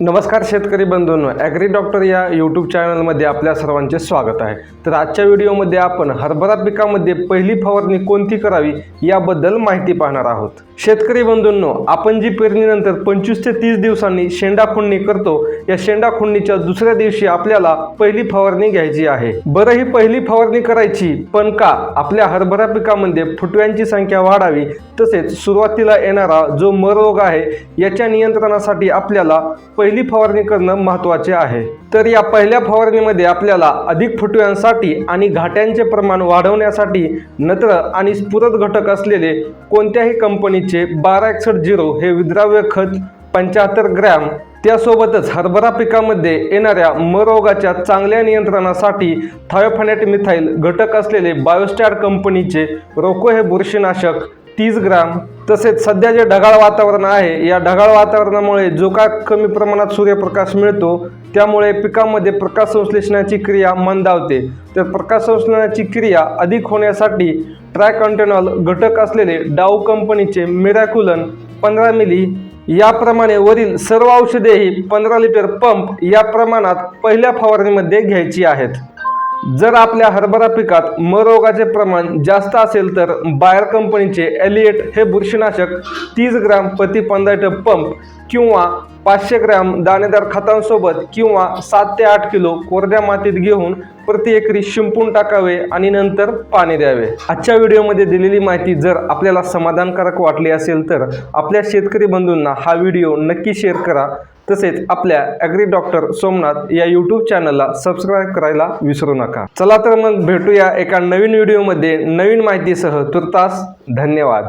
नमस्कार शेतकरी बंधूंनो ॲग्री डॉक्टर या यूट्यूब चॅनलमध्ये आपल्या सर्वांचे स्वागत आहे. तर आजच्या व्हिडिओमध्ये आपण हरभरा पिकामध्ये पहिली फवारणी कोणती करावी याबद्दल माहिती पाहणार आहोत. शेतकरी बंधूंनो आपण जी पेरणीनंतर पंचवीस ते तीस दिवसांनी शेंडा खुंडणी करतो या शेंडा खुंडणीच्या दुसऱ्या दिवशी आपल्याला पहिली फवारणी घ्यायची आहे. बरं ही पहिली फवारणी करायची पण का? आपल्या हरभरा पिकामध्ये फुटव्यांची संख्या वाढावी तसेच सुरुवातीला येणारा जो मर रोग आहे याच्या नियंत्रणासाठी आपल्याला पहिली फवारणी करणं महत्त्वाचे आहे. तर या पहिल्या फवारणीमध्ये आपल्याला अधिक फुटव्यांसाठी आणि घाट्यांचे प्रमाण वाढवण्यासाठी नत्र आणि स्फुरद घटक असलेले कोणत्याही कंपनीचे बारा एकसष्ट झिरो हे विद्राव्य खत पंच्याहत्तर ग्रॅम त्यासोबतच हरभरा पिकामध्ये येणाऱ्या मरोगाच्या चांगल्या नियंत्रणासाठी थायोफॅनेट मिथाईल घटक असलेले बायोस्टॅर कंपनीचे रोको हे बुरशीनाशक तीस ग्राम तसेच सध्या जे ढगाळ वातावरण आहे या ढगाळ वातावरणामुळे जो काय कमी प्रमाणात सूर्यप्रकाश मिळतो त्यामुळे पिकामध्ये प्रकाश संश्लेषणाची क्रिया मंदावते. तर प्रकाश संश्लेषणाची क्रिया अधिक होण्यासाठी ट्रायकंटेनॉल घटक असलेले डाऊ कंपनीचे मिरॅक्युलन पंधरा मिली याप्रमाणे वरील सर्व औषधेही पंधरा लिटर पंप या प्रमाणात पहिल्या फवारणीमध्ये घ्यायची आहेत. जर आपल्या हरभरा पिकात म रोगाचे प्रमाण जास्त असेल तर बायर कंपनीचे एलिएट हे बुरशीनाशक तीस ग्राम प्रति पंधरा पंप किंवा पाचशे ग्रॅम दाणेदार खतांसोबत किंवा सात ते आठ किलो कोरड्या मातीत घेऊन प्रति एकरी शिंपून टाकावे आणि नंतर पाणी द्यावे. आजच्या व्हिडिओमध्ये दिलेली माहिती जर आपल्याला समाधानकारक वाटली असेल तर आपल्या शेतकरी बंधूंना हा व्हिडिओ नक्की शेअर करा. तसेच आपल्या ॲग्री डॉक्टर सोमनाथ या यूट्यूब चॅनलला सबस्क्राईब करायला विसरू नका. चला तर मग भेटूया एका नवीन व्हिडिओमध्ये नवीन माहितीसह. तुर्तास धन्यवाद.